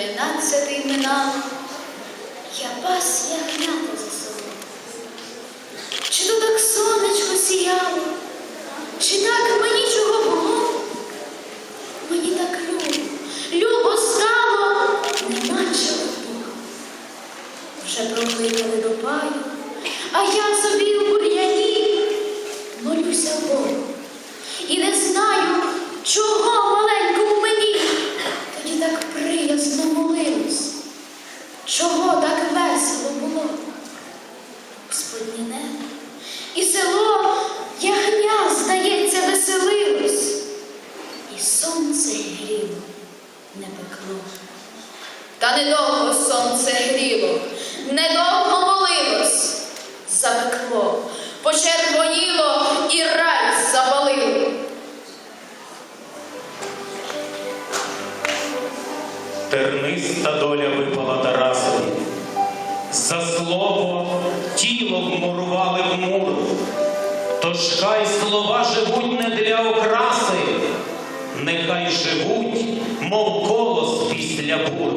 тринадцятий минав, я пас ягнята за селом. Чи то так сонечко сіяло, чи так мені чого було? Мені так любо, любо стало, нема чого. було. Вже прокликали до паю, а я собі у бур'яні молюся Богу. І не знаю, чого маленькому мені тоді так приязно так весело було. Господнє і село ягня, здається, веселилось, і сонце гріло, не пекло. Та недовго сонце гріло, недовго молилось, запекло, Терниста доля випала Тарасові. За слово тіло вмурували в мур. Тож хай слова живуть не для окраси, нехай живуть, мов колос після бур.